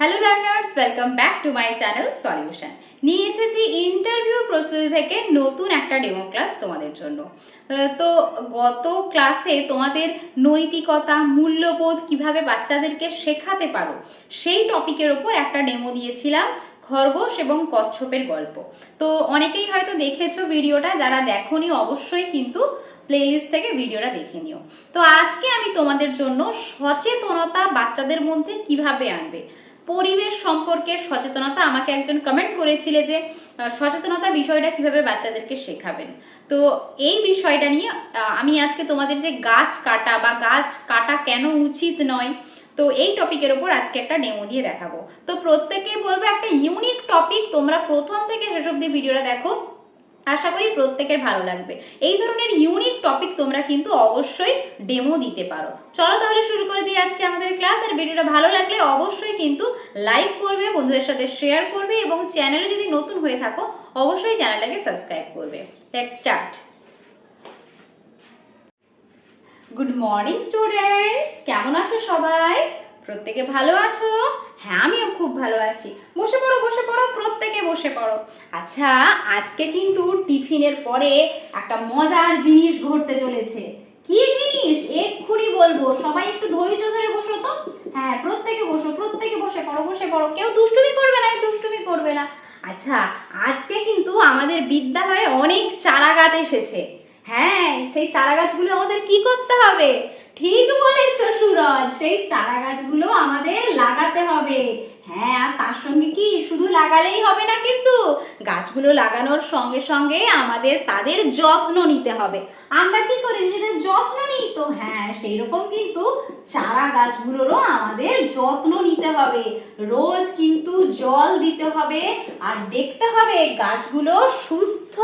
Hello learners welcome back to my channel solution নিয়ে এসেছি interview প্রস্তুতি থেকে নতুন একটা ডেমো ক্লাস তোমাদের জন্য। তো গত ক্লাসে তোমাদের নৈতিকতা, মূল্যবোধ কীভাবে বাচ্চাদেরকে শেখাতে পারো, সেই টপিকের ওপর একটা ডেমো দিয়েছিলাম, খরগোশ এবং কচ্ছপের গল্প। তো অনেকেই হয়তো দেখেছ ভিডিওটা, যারা দেখোনি অবশ্যই কিন্তু প্লেলিস্ট থেকে ভিডিওটা দেখে নিও। তো আজকে আমি তোমাদের জন্য সচেতনতা বাচ্চাদের মধ্যে কীভাবে আনবে পরিবেশ সম্পর্কে সচেতনতা আমাকে একজন কমেন্ট করেছিলে যে সচেতনতা বিষয়টা কীভাবে বাচ্চাদেরকে শেখাবেন। তো এই বিষয়টা নিয়ে আমি আজকে তোমাদের যে গাছ কাটা বা গাছ কাটা কেন উচিত নয়, তো এই টপিকের ওপর আজকে একটা ডেমো দিয়ে দেখাবো। তো প্রত্যেকে বলব একটা ইউনিক টপিক তোমরা প্রথম থেকে শেষ অব্দি ভিডিওটা দেখো। আশা করি প্রত্যেকের ভালো লাগবে। এই ধরনের ইউনিক টপিক তোমরা কিন্তু অবশ্যই ডেমো দিতে পারো। চলো তাহলে শুরু করে দিই আজকে আমাদের ক্লাস আর ভিডিওটা ভালো লাগলে অবশ্যই কিন্তু লাইক করবে, বন্ধুদের সাথে শেয়ার করবে এবং চ্যানেলে যদি নতুন হয়ে থাকো, অবশ্যই চ্যানেলটাকে সাবস্ক্রাইব করবে। Let's start good morning students কেমন আছো সবাই? প্রত্যেকে ভালো আছো? হ্যাঁ আমিও খুব ভালো আছি। বসে পড়ো বসে পড়ো, প্রত্যেকে বসে পড়ো। আচ্ছা আজকে কিন্তু টিফিনের পরে একটা মজার জিনিস ঘটতে চলেছে। কি জিনিস? এক্ষুনি বলব। সবাই একটু ধৈর্য ধরে বসো তো। হ্যাঁ প্রত্যেকে বসো, প্রত্যেকে বসে পড়ো বসে পড়ো। কেউ দুষ্টুমি করবে না দুষ্টুমি করবে না। আচ্ছা আজকে কিন্তু আমাদের বিদ্যালয়ে অনেক চারা গাছ এসেছে। হ্যাঁ সেই চারা গাছগুলো আমাদের কি করতে হবে? ঠিক বলেছ সুরজ সেই চারা গাছগুলো আমাদের লাগাতে হবে। হ্যাঁ আর তার সঙ্গে কি শুধু লাগালেই হবে না কিন্তু? গাছগুলো লাগানোর সঙ্গে সঙ্গে আমাদের তাদের যত্ন নিতে হবে। আমরা কি করি? নিজেদের যত্ন নিই তো? হ্যাঁ সেই রকম কিন্তু চারা গাছগুলোরও আমাদের যত্ন নিতে হবে। রোজ কিন্তু জল দিতে হবে আর দেখতে হবে গাছগুলো সুস্থ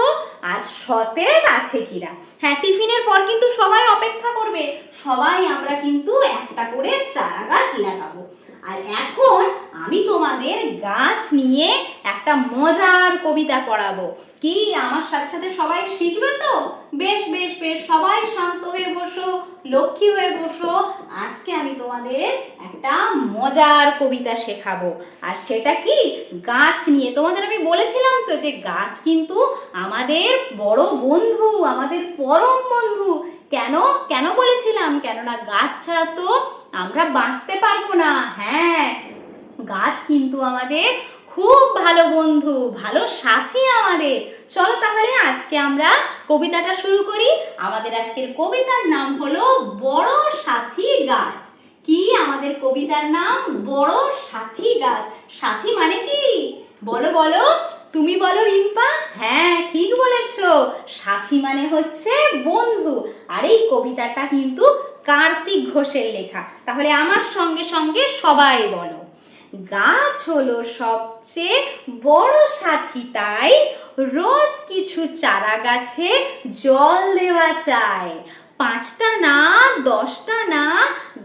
আর সতেজ আছে কিনা। হ্যাঁ টিফিনের পর কিন্তু সবাই অপেক্ষা করবে। সবাই আমরা কিন্তু একটা করে চারা গাছ লাগাবো। আর এখন আমি তোমাদের গাছ নিয়ে একটা মজার কবিতা পড়াবো। কি, আমার সাথে সাথে সবাই শিখবে তো? বেশ বেশ বেশ, সবাই শান্ত হয়ে বসো, লক্ষ্মী হয়ে বসো। আজকে আমি তোমাদের একটা মজার কবিতা শেখাবো। আর সেটা কি, গাছ নিয়ে। তোমাদের আমি বলেছিলাম তো যে গাছ কিন্তু আমাদের বড় বন্ধু, আমাদের পরম বন্ধু। কেন কেন বলেছিলাম? কেননা গাছ ছাড়া তো আমরা বাঁচতে পারব না। হ্যাঁ গাছ কিন্তু আমাদের খুব ভালো বন্ধু, ভালো সাথী আমাদের। চলো তাহলে আজকে আমরা কবিতাটা শুরু করি। আমাদের আজকের কবিতার নাম হলো বড় সাথী গাছ। কি আমাদের কবিতার নাম? বড় সাথী গাছ। সাথী মানে কি? বলো বলো। তুমি বলো রিম্পা। হ্যাঁ ঠিক বলেছ। সাথী মানে হচ্ছে বন্ধু। আর এই কবিতাটা কিন্তু কার্তিক ঘোষের লেখা। তাহলে আমার সঙ্গে সঙ্গে সবাই বলো। গাছ হলো সবচেয়ে বড় সাথী, তাই রোজ কিছু চারা গাছে জল দেওয়া চায় পাঁচটা না, দশটা না,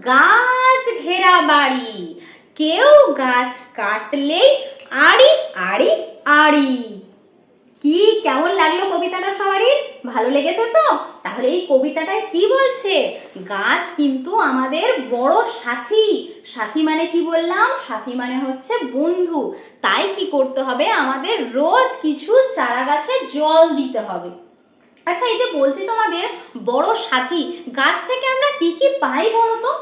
গাছ ঘেরা বাড়ি। কেউ গাছ কাটলেই আড়ি আড়ি আড়ি। কি? কেমন লাগল কবিতাটা সবারই? ভালো লেগেছে তো? তাহলে এই কবিতাটায় কি বলছে? গাছ কিন্তু আমাদের বড় সাথী। সাথী মানে কি বললাম? সাথী মানে হচ্ছে বন্ধু। তাই কি করতে হবে? আমাদের রোজ কিছু চারা গাছে জল দিতে হবে। আচ্ছা এই যে বলছি তোমাদের বড় সাথী, গাছ থেকে আমরা কি কি পাই বলো তো?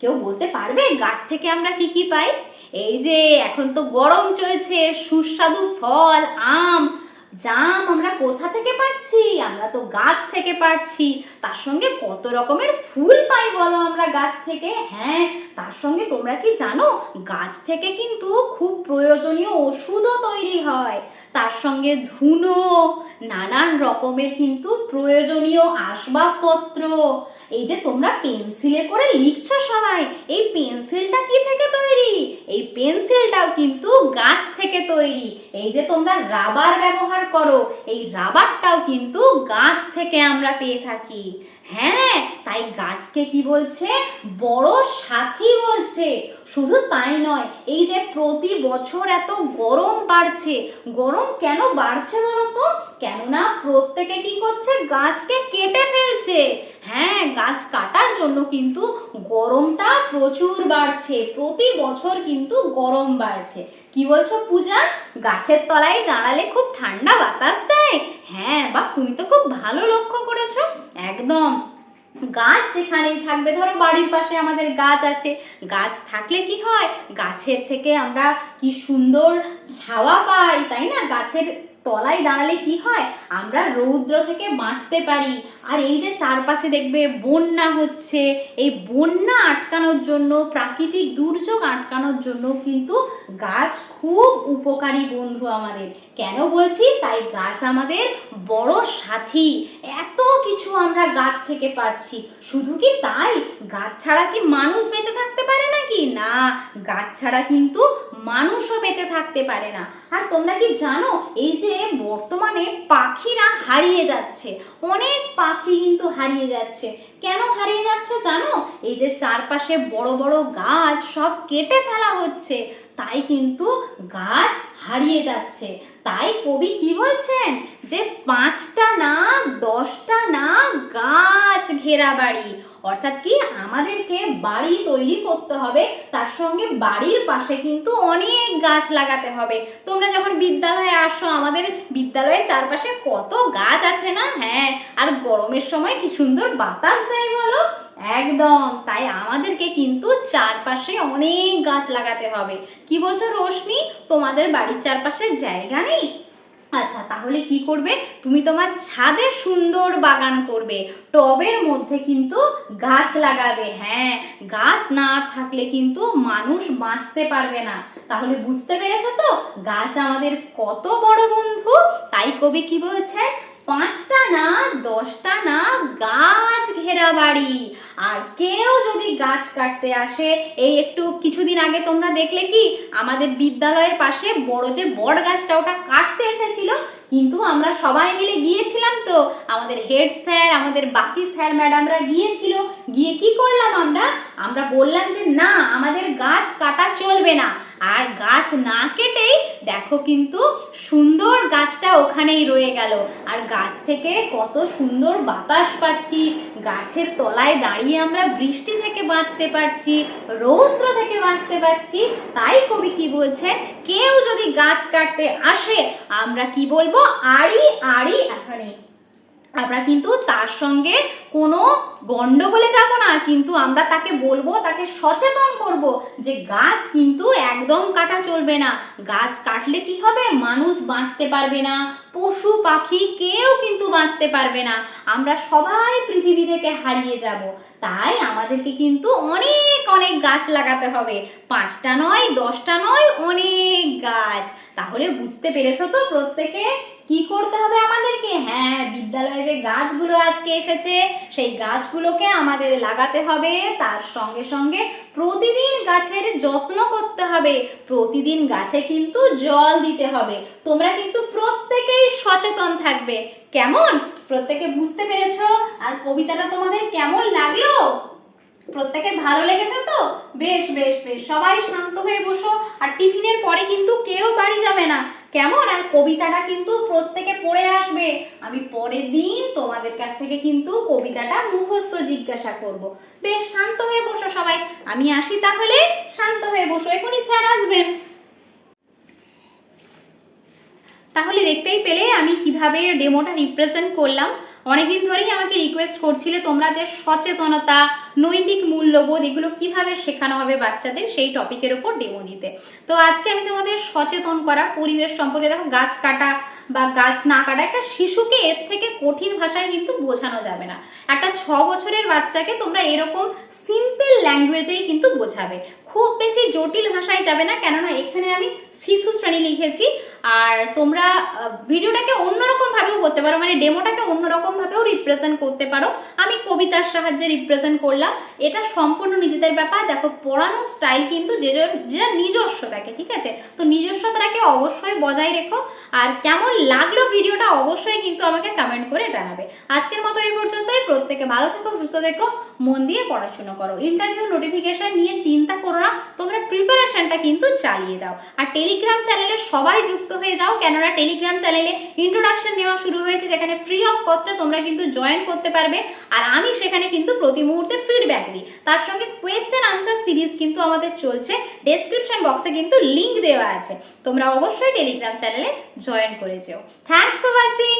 কেউ বলতে পারবে? গাছ থেকে আমরা কি কি পাই? এই যে এখন তো গরম চলছে, সুস্বাদু ফল, আম জাম আমরা কোথা থেকে পাচ্ছি? আমরা তো গাছ থেকে পাচ্ছি। তার সঙ্গে কত রকমের ফুল পাই বলো আমরা গাছ থেকে? হ্যাঁ তার সঙ্গে তোমরা কি জানো? গাছ থেকে কিন্তু খুব প্রয়োজনীয় ওষুধও তৈরি হয়। তার সঙ্গে ধুনো, নানান রকমের কিন্তু প্রয়োজনীয় আসবাবপত্র। এই যে তোমরা পেন্সিলে করে লিখছো সবাই, এই পেন্সিলটা কি থেকে তৈরি? এই পেন্সিলটাও কিন্তু গাছ থেকে তৈরি। এই যে তোমরা রাবার ব্যবহার করো, এই রাবারটাও কিন্তু গাছ থেকে আমরা পেয়ে থাকি। হ্যাঁ তাই গাছকে কি বলছে? বড় সাথী বলছে। শুধু তাই নয়, এই যে প্রতি বছর এত গরম বাড়ছে, গরম কেন বাড়ছে বলো তো কেননা প্রত্যেকে কি করছে? গাছকে কেটে ফেলছে। হ্যাঁ গাছ কাটার জন্য কিন্তু গরমটা প্রচুর বাড়ছে, প্রতি বছর কিন্তু গরম বাড়ছে। কি বলছো পূজা? গাছের তলায় দাঁড়ালে খুব ঠান্ডা বাতাস দেয়? হ্যাঁ বা তুমি তো খুব ভালো লক্ষ্য করেছ। একদম। গাছ যেখানেই থাকবে, ধরো বাড়ির পাশে আমাদের গাছ আছে, গাছ থাকলে কি হয়? গাছের থেকে আমরা কি সুন্দর ছাওয়া পাই, তাই না? গাছের তলায় দাঁড়ালে কি হয়? আমরা রৌদ্র থেকে বাঁচতে পারি। আর এই যে চারপাশে দেখবে বন্যা হচ্ছে, এই বন্যা আটকানোর জন্য, প্রাকৃতিক দুর্যোগ আটকানোর জন্য কিন্তু গাছ খুব উপকারী বন্ধু আমাদের। কেন বলছি? তাই গাছ আমাদের বড় সাথী। এত কিছু আমরা গাছ থেকে পাচ্ছি। শুধু কি তাই? গাছ ছাড়া কি মানুষ বেঁচে থাকতে পারে নাকি? না, গাছ ছাড়া কিন্তু মানুষও বেঁচে থাকতে পারে না। আর তোমরা কি জানো, এই যে বর্তমানে পাখিরা হারিয়ে যাচ্ছে, অনেক পাখি কিন্তু হারিয়ে যাচ্ছে। কেন হারিয়ে যাচ্ছে জানো? এই যে চারপাশে বড় বড় গাছ সব কেটে ফেলা হচ্ছে, তাই কিন্তু গাছ হারিয়ে যাচ্ছে। তাই কবি কি বলছেন? যে পাঁচটা না, দশটা না গাছ ঘেরা বাড়ি অর্থাৎ কি? আমাদেরকে বাড়ি তৈরি করতে হবে, তার সঙ্গে বাড়ির পাশে কিন্তু অনেক গাছ লাগাতে হবে। তোমরা যখন বিদ্যালয়ে আসো, আমাদের বিদ্যালয়ের চারপাশে কত গাছ আছে না? হ্যাঁ আর গরমের সময় কি সুন্দর বাতাস দেয় বলো? একদম, তাই আমাদেরকে কিন্তু চারপাশে অনেক গাছ লাগাতে হবে। কি বলছো রোশনি তোমাদের বাড়ির চারপাশে জায়গা নেই? আচ্ছা তাহলে কি করবে? তুমি তোমার ছাদে সুন্দর বাগান করবে। টবের মধ্যে কিন্তু গাছ লাগাবে। হ্যাঁ গাছ না থাকলে কিন্তু মানুষ বাঁচতে পারবে না। তাহলে বুঝতে পেরেছ তো? গাছ আমাদের কত বড় বন্ধু? তাই কবি কি বলছে পাঁচটা না, দশটা না গাছ ঘেরা বাড়ি। আর কেউ যদি গাছ কাটতে আসে, এই একটু কিছুদিন আগে তোমরা দেখলে কি, আমাদের বিদ্যালয়ের পাশে বড় যে বট গাছটা, ওটা কাটতে এসেছিল। কিন্তু আমরা সবাই মিলে গিয়েছিলাম তো। আমাদের হেড স্যার, আমাদের বাকি স্যার ম্যাডামরা গিয়েছিল। গিয়ে কি করলাম আমরা? আমরা বললাম যে, না, আমাদের গাছ কাটা চলবে না। আর গাছ না কেটেই, দেখো কিন্তু সুন্দর গাছটা ওখানেই রয়ে গেল। আর গাছ থেকে কত সুন্দর বাতাস পাচ্ছি। গাছের তলায় দাঁড়িয়ে আমরা বৃষ্টি থেকে বাঁচতে পারছি, রৌদ্র থেকে বাঁচতে পারছি। তাই কবি কি বলছে কেউ যদি গাছ কাটতে আসে, আমরা কি বলব, আড়ি আড়ি আড়ি আমরা কিন্তু তার সঙ্গে কোনো গন্ডগোলে যাব না, কিন্তু আমরা তাকে বলব, তাকে সচেতন করব যে গাছ কিন্তু একদম কাটা চলবে না। গাছ কাটলে কি হবে? মানুষ বাঁচতে পারবে না। পশু পাখি কেউ কিন্তু বাঁচতে পারবে না। আমরা সবাই পৃথিবী থেকে হারিয়ে যাব। তাই আমাদেরকে কিন্তু অনেক অনেক গাছ লাগাতে হবে। পাঁচটা নয়, দশটা নয়, অনেক গাছ। তাহলে বুঝতে পেরেছ তো প্রত্যেকে কি করতে হবে আমাদেরকে? হ্যাঁ বিদ্যালয়ে যে গাছগুলো আজকে এসেছে, সেই গাছগুলোকে আমাদের লাগাতে হবে। তার সঙ্গে সঙ্গে প্রতিদিন গাছের যত্ন করতে হবে। প্রতিদিন গাছে কিন্তু জল দিতে হবে। তোমরা কিন্তু প্রত্যেকেই সচেতন থাকবে। কেমন? প্রত্যেকে বুঝতে পেরেছ? আর কবিতাটা তোমাদের কেমন লাগল? প্রত্যেকে ভালো লেগেছে তো? বেশ বেশ বেশ। সবাই শান্ত হয়ে বসো। আর টিফিনের পরে কিন্তু কেউ বাড়ি যাবে না। কেমন? আর কবিতাটা কিন্তু প্রত্যেকে পড়ে আসবে। আমি পরের দিন তোমাদের কাছ থেকে কিন্তু কবিতাটা মুখস্থ জিজ্ঞাসা করব। বেশ, শান্ত হয়ে বসো সবাই। আমি আসি তাহলে। শান্ত হয়ে বসো, এখনই স্যার আসবেন। তাহলে দেখতেই পেলে আমি কীভাবে ডেমোটা রিপ্রেজেন্ট করলাম। অনেকদিন ধরেই আমাকে রিকোয়েস্ট করছিলে তোমরা যে সচেতনতা নৈতিক মূল্যবোধ, এগুলো কীভাবে শেখানো হবে বাচ্চাদের সেই টপিকের ওপর ডেমো দিতে। তো আজকে আমি তোমাদের সচেতন করা, পরিবেশ সম্পর্কে দেখো, গাছ কাটা বা গাছ না কাটা একটা শিশুকে এর থেকে কঠিন ভাষায় কিন্তু বোঝানো যাবে না। একটা ছ বছরের বাচ্চাকে তোমরা এরকম সিম্পল ল্যাঙ্গুয়েজেই কিন্তু বোঝাবে। খুব বেশি জটিল ভাষায় যাবে না, কেননা এখানে আমি শিশু শ্রেণি লিখেছি, আর তোমরা ভিডিওটাকে অন্যরকম ভাবেও করতে পারো মানে ডেমোটাকে অন্যরকম ভাবেও রিপ্রেজেন্ট করতে পারো। আমি কবিতার সাহায্যে রিপ্রেজেন্ট করলাম এটা সম্পূর্ণ নিজেদের ব্যাপার। দেখো পড়ানোর স্টাইল কিন্তু যে যে যে নিজস্ব থাকে ঠিক আছে? তো নিজস্বতাটাকে অবশ্যই বজায় রেখো। আর কেমন লাগল ভিডিওটা অবশ্যই কিন্তু আমাকে কমেন্ট করে জানাবে। আজকের মতো এই পর্যন্তই। প্রত্যেকে ভালো থেকো, সুস্থ থেকো, মন দিয়ে পড়াশোনা করো। ইন্টারভিউ নোটিফিকেশন নিয়ে চিন্তা করো না, তোমরা প্রিপারেশনটা কিন্তু চালিয়ে যাও। আর টেলিগ্রাম চ্যানেলে সবাই যুক্ত হয়ে যাও, কেননা টেলিগ্রাম চ্যানেলে ইন্ট্রোডাকশন নেওয়া শুরু হয়েছে, যেখানে ফ্রি অফ কস্টে তোমরা কিন্তু জয়েন করতে পারবে। আর আমি সেখানে কিন্তু প্রতি মুহূর্তে ফিডব্যাক দিই তার সঙ্গে কোয়েশ্চেন আনসার সিরিজ কিন্তু আমাদের চলছে। ডেসক্রিপশন বক্সে কিন্তু লিঙ্ক দেওয়া আছে। তোমরা অবশ্যই টেলিগ্রাম চ্যানেলে জয়েন করে যেও। Thanks for watching